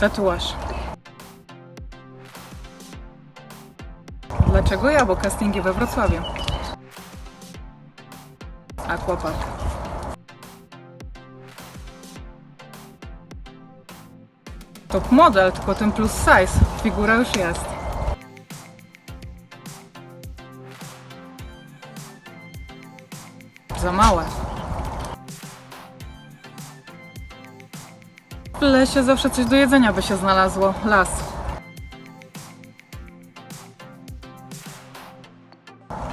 Tatuaż. Dlaczego ja? Bo castingi we Wrocławiu. Aquapark. Top model, tylko ten plus size. Figura już jest. Za małe. W lesie zawsze coś do jedzenia by się znalazło. Las.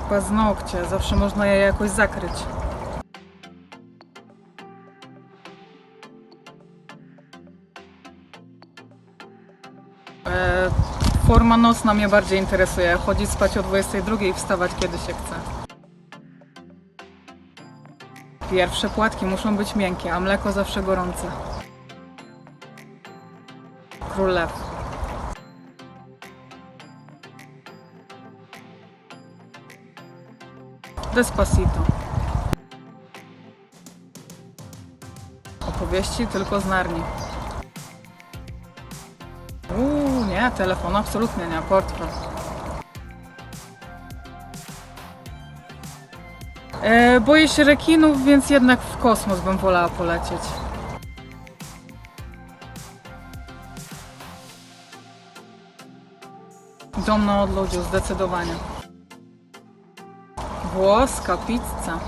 Paznokcie, zawsze można je jakoś zakryć. E, forma nocna mnie bardziej interesuje. Chodzić spać o 22 i wstawać kiedy się chce. Pierwsze płatki muszą być miękkie, a mleko zawsze gorące. Król lew. Despacito. Opowieści tylko z Narni. Uuu, nie, telefon absolutnie nie, portfel. E, boję się rekinów, więc jednak w kosmos bym wolała polecieć. Dom na odludziu, zdecydowanie. Włoska pizza.